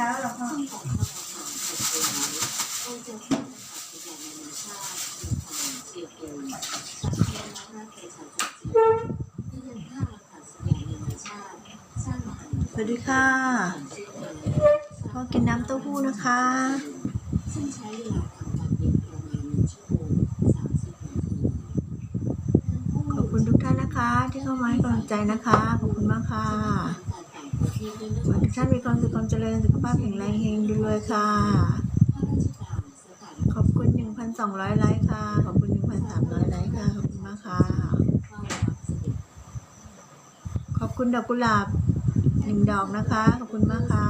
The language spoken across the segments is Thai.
ช้าหรอกพ่อสวัสดีค่ะพอกินน้ำเต้าหู้นะคะขอบคุณทุกท่านนะคะ ที่เข้ามาให้กำลังใจนะคะ ขอบคุณมากค่ะ ขอให้ทุกท่านมีความสุขความเจริญสุขภาพแข็งแรงเฮงรวยค่ะข้าราชการสถานขอบคุณ 1,200 ไลค์ค่ะ ขอบคุณ 1,300 ไลค์ค่ะ ขอบคุณมากค่ะ ขอบคุณดอกกุหลาบหนึ่งดอกนะคะ ขอบคุณมากค่ะ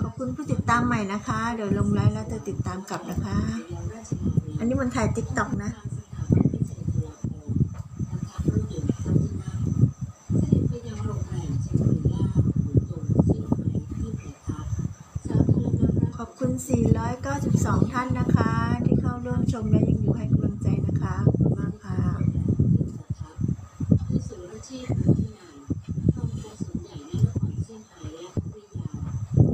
ขอบคุณผู้ติดตามใหม่นะคะ เดี๋ยวลงไลค์แล้วจะติดตามกลับนะคะ อันนี้มันถ่ายติ๊กต็อกนะ ทางสถาบันวิจัยจุฬาภรณ์ประทับรถยนต์พระที่นั่งเสด็จไปยังโรงแรมเชงกรีล่าหูตงสิ้นไหมที่ประทับสาธารณรัฐ ขอบคุณ 492 ท่านนะคะ ที่เข้าร่วมชมและยังอยู่ให้กำลังใจนะคะขอบคุณมากค่ะที่ศูนย์ราชีพที่นานครอบครัวส่วนใหญ่ในนครเซี่ยงไฮ้และพัทยา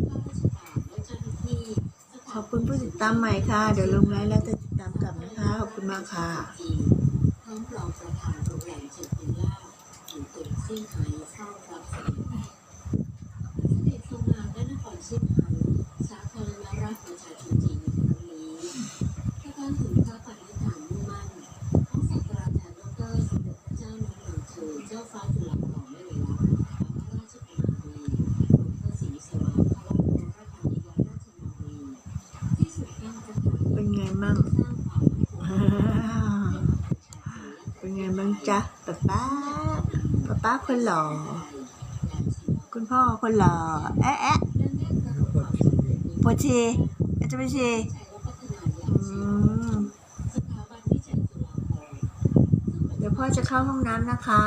ข้าราชกละเจ้าหน้าที่สขอบคุณผู้ติดตามใหม่ค่ะ เดี๋ยวลงไลน์แล้วจะติดตามกลับนะคะ ขอบคุณมากค่ะ จ้าฟ้าจุฬาภรณ์ไม่เลยละพระราชกุมารีดรศรีสวาพระราชโอรสาธิยาราชนาวีที่สุดแก้วประธานเป็นไงมั่งสร้างความมั่นคงอ่าเป็นไงบ้างจ๊ะป๊าป๊าป๊าป๊าคนหล่อ คุณพ่อคนหล่อแอะแอะปวดชีอาจจะไปชีอืม เดี๋ยว พ่อจะเข้าห้องน้ำนะคะ